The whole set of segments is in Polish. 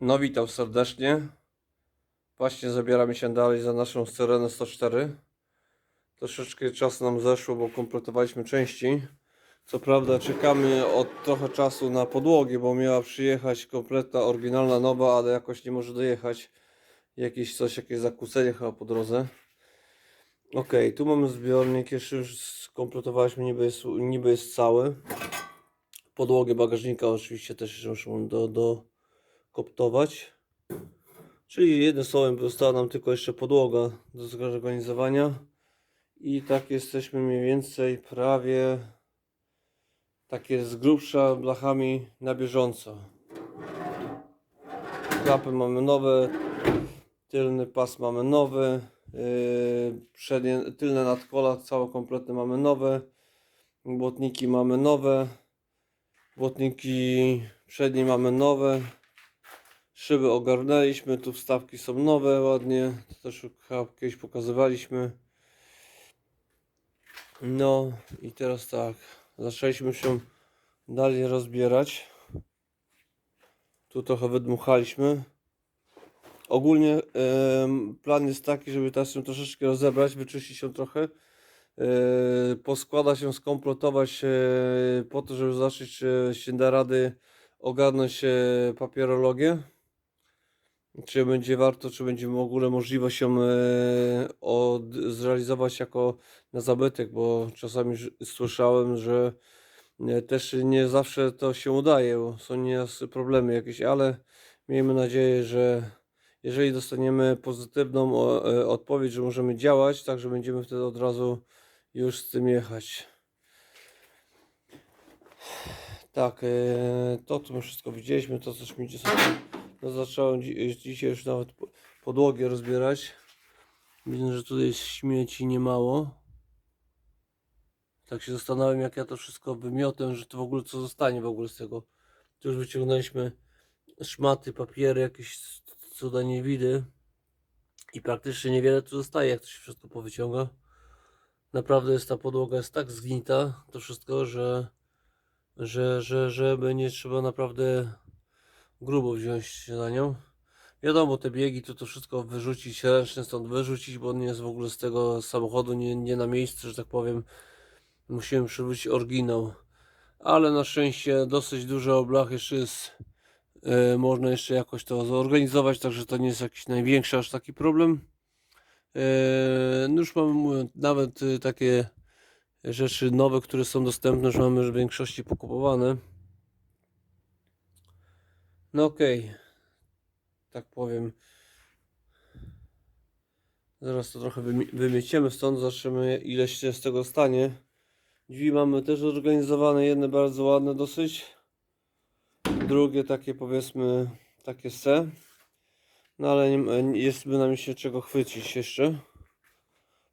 No witam serdecznie. Właśnie zabieramy się dalej za naszą Syrenę 104. Troszeczkę czasu nam zeszło, bo kompletowaliśmy części. Co prawda czekamy od trochę czasu na podłogę, bo miała przyjechać kompletna, oryginalna, nowa, ale jakoś nie może dojechać. Jakieś coś, jakieś zakłócenie chyba po drodze. Ok, tu mamy zbiornik, jeszcze już skompletowaliśmy, niby jest, niby jest cały. Podłogę bagażnika oczywiście też jeszcze muszę do, do koptować. Czyli jednym słowem została nam tylko jeszcze podłoga do zorganizowania. I tak jesteśmy mniej więcej prawie takie z grubsza blachami na bieżąco. Klapy mamy nowe, tylny pas mamy nowy, yy, przednie, tylne nadkola całe kompletne mamy nowe, błotniki mamy nowe, błotniki przednie mamy nowe, Szyby ogarnęliśmy, tu wstawki są nowe ładnie, to też chyba kiedyś pokazywaliśmy. No i teraz tak, zaczęliśmy się dalej rozbierać. Tu trochę wydmuchaliśmy. Ogólnie em, plan jest taki, żeby teraz się troszeczkę rozebrać, wyczyścić się trochę. Yy, poskładać się, skompletować e, po to, żeby zacząć e, się da rady ogarnąć papierologię czy będzie warto, czy będzie w ogóle możliwość ją e, od, zrealizować jako na zabytek, bo czasami słyszałem, że e, też nie zawsze to się udaje, są nieraz problemy jakieś, ale miejmy nadzieję, że jeżeli dostaniemy pozytywną e, odpowiedź, że możemy działać, także będziemy wtedy od razu już z tym jechać. Tak, to co my wszystko widzieliśmy, to coś mi sobie no zacząłem dzi- dzisiaj już nawet po- podłogę rozbierać. Widzę, że tutaj jest śmieci niemało. Tak się zastanawiam, jak ja to wszystko wymiotę, że to w ogóle co zostanie w ogóle z tego. Tu już wyciągnęliśmy szmaty, papiery, jakieś cuda nie widy. I praktycznie niewiele tu zostaje, jak to się wszystko powyciąga. Naprawdę jest ta podłoga jest tak zgnita, to wszystko, że, że, że, że będzie trzeba naprawdę grubo wziąć się na nią. Wiadomo, te biegi to to wszystko wyrzucić, ręcznie stąd wyrzucić, bo nie jest w ogóle z tego samochodu, nie, nie na miejscu, że tak powiem. Musimy przywrócić oryginał. Ale na szczęście dosyć duży oblach jeszcze jest. e, można jeszcze jakoś to zorganizować, także to nie jest jakiś największy aż taki problem. No już mamy nawet e, takie rzeczy nowe, które są dostępne, już mamy w większości pokupowane. No okej. Tak powiem. Zaraz to trochę wymi- wymieciemy stąd, zobaczymy ile się z tego stanie. Drzwi mamy też zorganizowane, jedne bardzo ładne dosyć. Drugie takie powiedzmy takie se. No ale nie, jest by nam się czego chwycić jeszcze.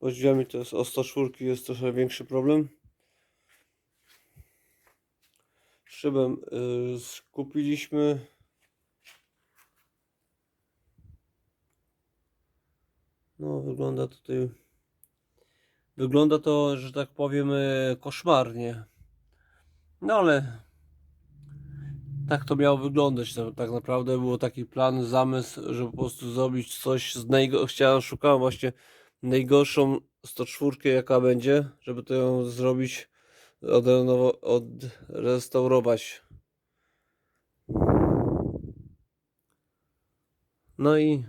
Bo drzwiami to jest o 104 jest trochę większy problem. Szybę y, skupiliśmy. No, wygląda tutaj. Wygląda to, że tak powiem, e, koszmarnie. No ale tak to miało wyglądać. Tak naprawdę był taki plan, zamysł, żeby po prostu zrobić coś z najgorszego. Chciałem, szukałem właśnie najgorszą 104, jaka będzie, żeby to ją zrobić, odrestaurować. No i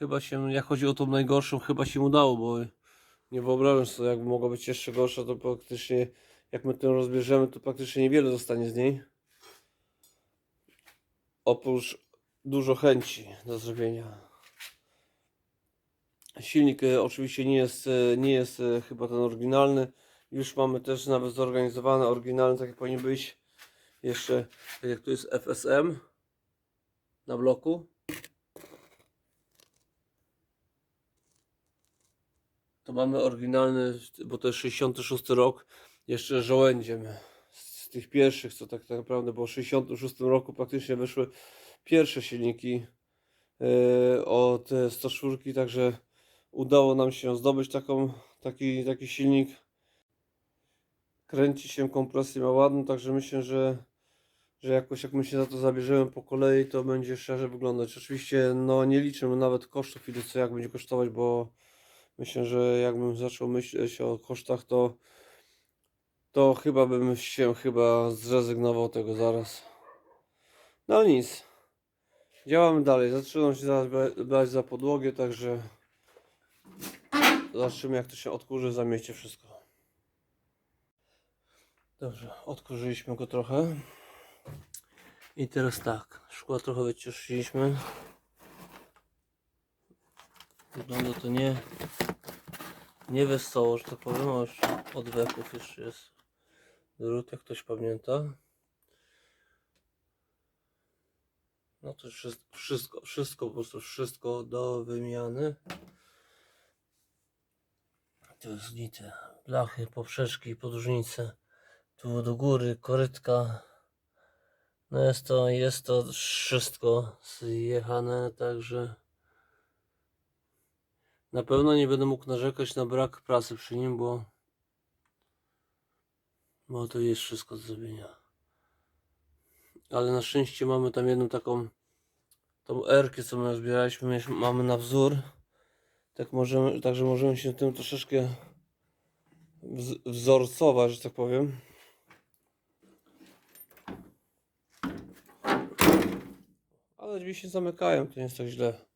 chyba się, jak chodzi o tą najgorszą, chyba się udało, bo nie wyobrażam sobie, jakby mogła być jeszcze gorsza, to praktycznie, jak my tę rozbierzemy, to praktycznie niewiele zostanie z niej. Oprócz dużo chęci do zrobienia. Silnik e, oczywiście nie jest, e, nie jest e, chyba ten oryginalny. Już mamy też nawet zorganizowany oryginalny, tak jak powinien być. Jeszcze, tak jak tu jest FSM na bloku. To mamy oryginalny, bo to jest 66 rok, jeszcze żołędziem. Z tych pierwszych, co tak, tak naprawdę, bo w 66 roku praktycznie wyszły pierwsze silniki yy, od e, 104, także udało nam się zdobyć taką, taki, taki silnik. Kręci się kompresję ma ładną, także myślę, że że jakoś jak my się za to zabierzemy po kolei, to będzie szczerze wyglądać. Oczywiście no nie liczymy nawet kosztów, ile co jak będzie kosztować, bo myślę, że jakbym zaczął myśleć o kosztach, to to chyba bym się chyba zrezygnował tego zaraz. No nic. Działamy dalej. Zaczynam się zaraz bra- brać za podłogę, także zobaczymy jak to się odkurzy, zamieście wszystko. Dobrze, odkurzyliśmy go trochę. I teraz tak, szkła trochę wycieszyliśmy. Wygląda to nie, nie wesoło, że tak powiem, a już od weków jeszcze jest drut, jak ktoś pamięta. No to już jest wszystko, wszystko, po prostu wszystko do wymiany. Tu jest gnite, blachy, poprzeczki, podróżnice. Tu do góry, korytka. No jest to, jest to wszystko zjechane, także na pewno nie będę mógł narzekać na brak pracy przy nim, bo bo to jest wszystko do zrobienia. Ale na szczęście mamy tam jedną taką tą erkę, co my zbieraliśmy, mamy na wzór. Tak możemy, także możemy się tym troszeczkę wz- wzorcować, że tak powiem. Ale drzwi się zamykają, to nie jest tak źle.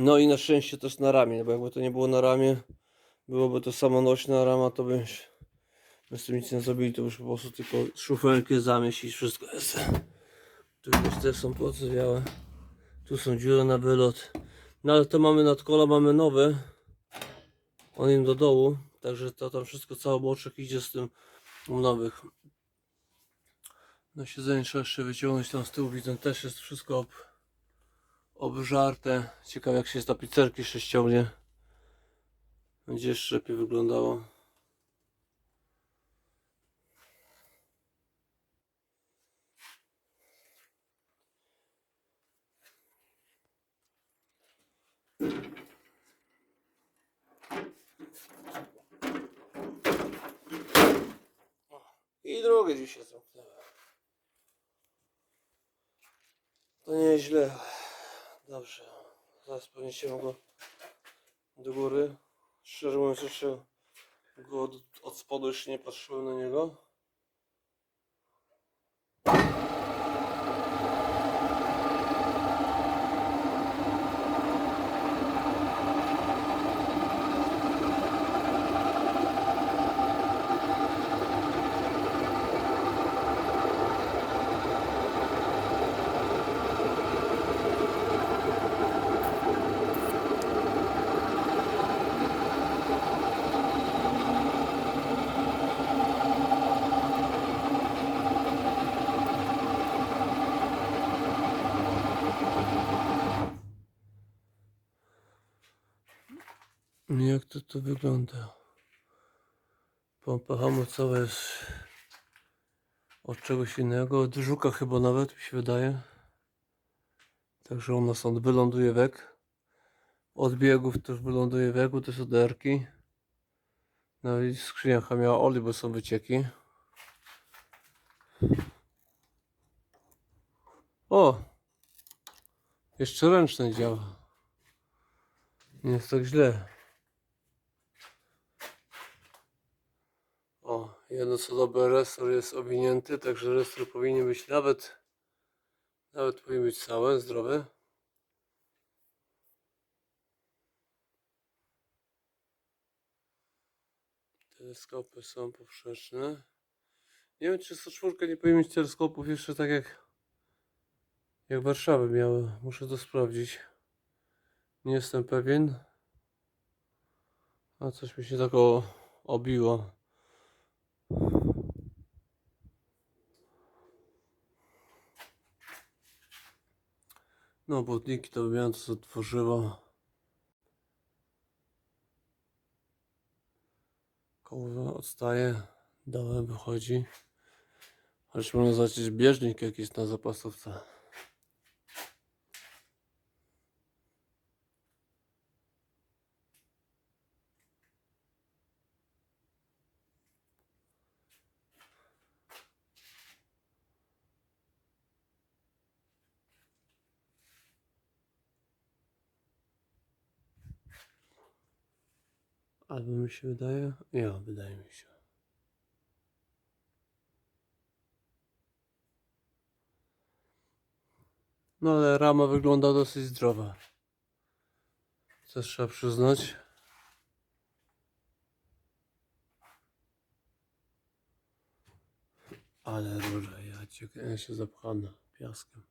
No i na szczęście też na ramię, bo jakby to nie było na ramię, byłoby to samonośna rama, to byś my z tym nic nie zrobili, to już po prostu tylko szufelkę zamieść i wszystko jest. Tu już te są poodzywiałe. Tu są dziury na wylot. No ale to mamy nadkola, mamy nowe. On im do dołu, także to tam wszystko, cały boczek idzie z tym nowych. No siedzenie trzeba jeszcze wyciągnąć tam z tyłu, widzę też jest wszystko obżarte. Ciekawe jak się z tapicerki jeszcze ściągnie. Będzie jeszcze lepiej wyglądało. I drugie dzisiaj zamknęłem. To nie jest źle. Dobrze. Zaraz podniesiemy go do góry. Szczerze mówiąc jeszcze go od, od spodu jeszcze nie patrzyłem na niego. Jak to wygląda? Pompa hamocowa jest od czegoś innego, od żuka chyba nawet mi się wydaje. Także ona stąd wyląduje wek. Od biegów też wyląduje bo to są derki. No i skrzyniach miała oli, bo są wycieki. O! Jeszcze ręczny działa. Nie jest tak źle. O, jedno co dobre, restor jest owinięty, także restor powinien być nawet, nawet powinien być całe, zdrowe. Teleskopy są poprzeczne. Nie wiem, czy 104 nie powinien mieć teleskopów jeszcze tak jak, jak Warszawy miały. Muszę to sprawdzić. Nie jestem pewien. A coś mi się tak o, obiło. No, błotniki to miałem co tworzyło. Koło odstaje, dołem wychodzi. Chociaż można zobaczyć bieżnik jakiś na zapasówce. Albo mi się wydaje? Ja, wydaje mi się. No ale rama wygląda dosyć zdrowa. Co trzeba przyznać. Ale róża, ja, cię, ja się zapchana piaskiem.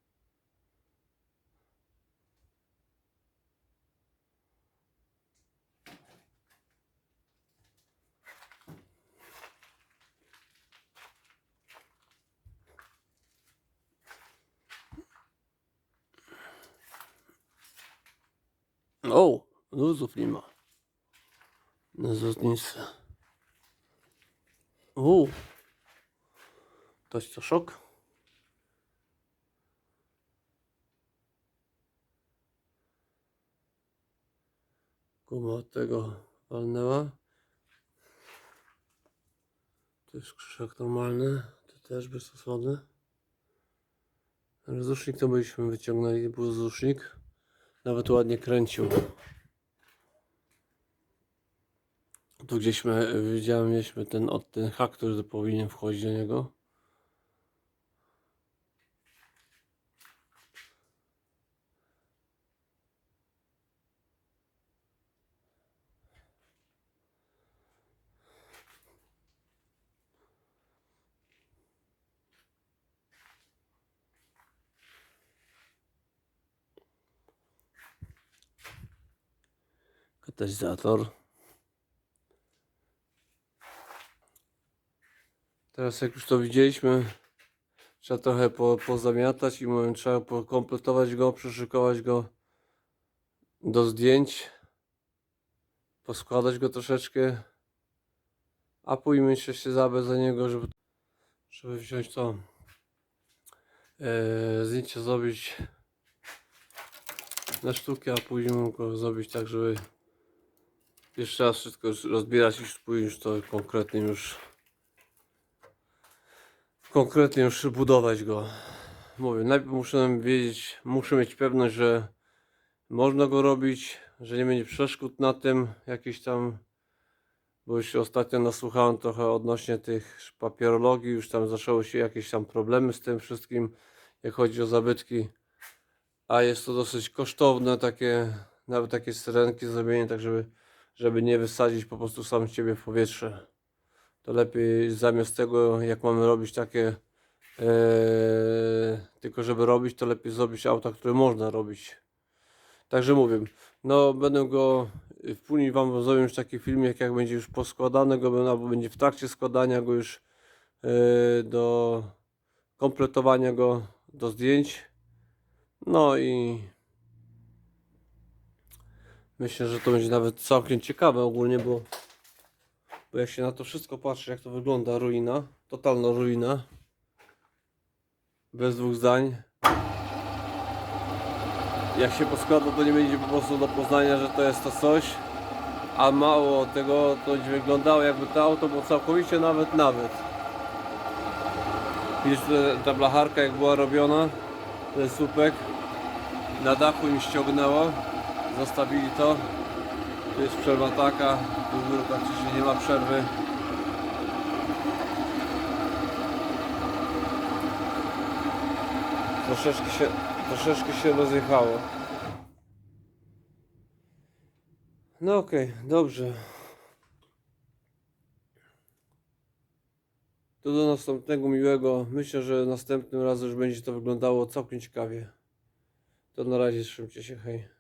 O, luzów nie ma. Na zlotnictwie. O, to jest to szok. Guma od tego walnęła. To jest krzyżak normalny. To też bezstosowny. Rozrusznik to byśmy wyciągnęli, był rozrusznik. Nawet ładnie kręcił. Tu gdzieśmy, widziałem, mieliśmy ten, od ten hak, który powinien wchodzić do niego. Katalizator. Teraz jak już to widzieliśmy, trzeba trochę po, pozamiatać i mówię, trzeba pokompletować go, przyszykować go do zdjęć, poskładać go troszeczkę, a później jeszcze się zabrać za niego, żeby, żeby wziąć to e, zdjęcie zrobić na sztukę, a później go zrobić tak, żeby jeszcze raz wszystko rozbierać i już to konkretnie już konkretnie już budować go. Mówię, najpierw muszę wiedzieć, muszę mieć pewność, że można go robić, że nie będzie przeszkód na tym jakiś tam, bo już ostatnio nasłuchałem trochę odnośnie tych papierologii, już tam zaczęły się jakieś tam problemy z tym wszystkim, jak chodzi o zabytki, a jest to dosyć kosztowne, takie, nawet takie syrenki zrobienie, tak żeby żeby nie wysadzić po prostu sam ciebie w powietrze. To lepiej zamiast tego, jak mamy robić takie, e, tylko żeby robić, to lepiej zrobić auta, które można robić. Także mówię, no będę go, później wam zrobię już taki filmik, jak będzie już poskładany go, albo będzie w trakcie składania go już e, do kompletowania go do zdjęć. No i Myślę, że to będzie nawet całkiem ciekawe ogólnie, bo, bo jak się na to wszystko patrzy, jak to wygląda, ruina, totalna ruina. Bez dwóch zdań. Jak się poskłada, to nie będzie po prostu do poznania, że to jest to coś. A mało tego, to będzie wyglądało jakby to auto było całkowicie nawet nawet. Widzisz, ta blacharka jak była robiona, ten słupek na dachu im ściągnęło zostawili to. Tu jest przerwa taka, tu w górę praktycznie nie ma przerwy. Troszeczkę się, troszeczkę się rozjechało. No okej, dobrze. To do następnego miłego. Myślę, że następnym razem już będzie to wyglądało całkiem ciekawie. To na razie trzymajcie się, hej.